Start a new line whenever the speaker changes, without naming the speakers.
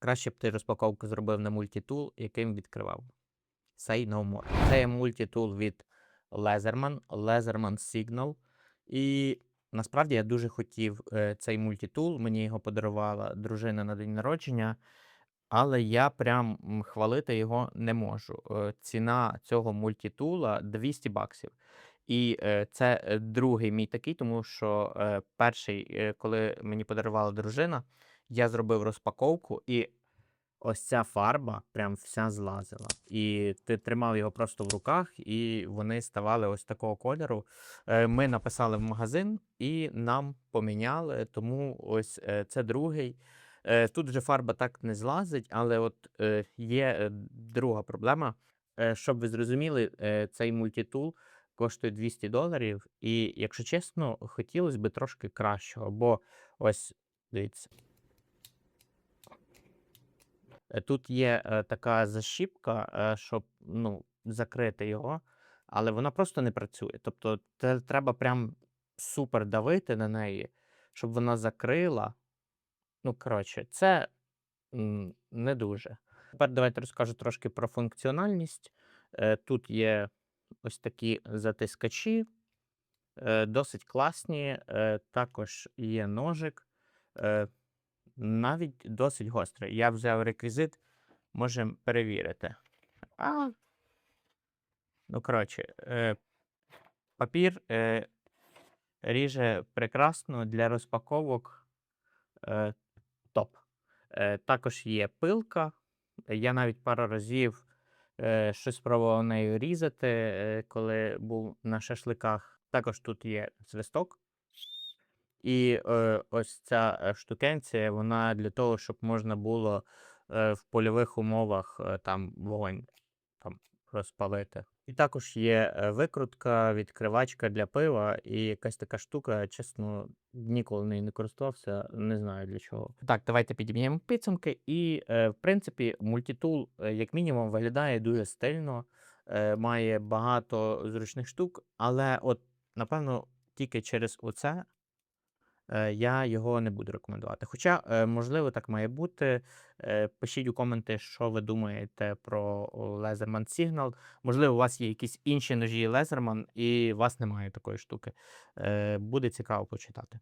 Краще б ти розпаковку зробив на мультитул, яким відкривав. Say no more. Це є мультитул від Leatherman, Leatherman Signal. І насправді я дуже хотів е, цей мультитул. Мені його подарувала дружина на день народження, але я прям хвалити його не можу. Е, Ціна цього мультитула 200 баксів. І е, це другий мій такий, тому що перший, коли мені подарувала дружина, я зробив розпаковку, і ось ця фарба прям вся злазила. І ти тримав його просто в руках, і вони ставали ось такого кольору. Е, Ми написали в магазин і нам поміняли, тому ось е, це другий. Е, Тут вже фарба так не злазить, але от є друга проблема. Щоб ви зрозуміли, цей мультитул коштує 200 доларів. І, якщо чесно, хотілося б трошки кращого, бо ось дивіться. Тут є е, така защіпка, е, щоб ну, закрити його, але вона просто не працює. Тобто це треба прям супер давити на неї, щоб вона закрила. Ну, коротше, це не дуже. Тепер давайте розкажу трошки про функціональність. Е, Тут є ось такі затискачі, досить класні. Також є ножик, навіть досить гострий. Я взяв реквізит, можемо перевірити. А, ну, коротше, е, папір е, ріже прекрасно для розпаковок. Е, топ. Е, також є пилка. Я навіть пару разів е, щось спробував нею різати, е, коли був на шашликах. Також тут є свисток. І е, ось ця е, штукенція, вона для того, щоб можна було е, в польових умовах е, там вогонь там, розпалити. І також є е, викрутка, відкривачка для пива і якась така штука, чесно, ніколи нею не користувався, не знаю для чого. Так, давайте підіб'ємо підсумки. І, е, в принципі, мультитул, е, як мінімум, виглядає дуже стильно, е, має багато зручних штук, але от, напевно, тільки через оце я його не буду рекомендувати. Хоча, е, можливо, так має бути. Е, Пишіть у коменти, що ви думаєте про Лезерман Signal. Можливо, у вас є якісь інші ножі Лезерман, і у вас немає такої штуки. Е, Буде цікаво почитати.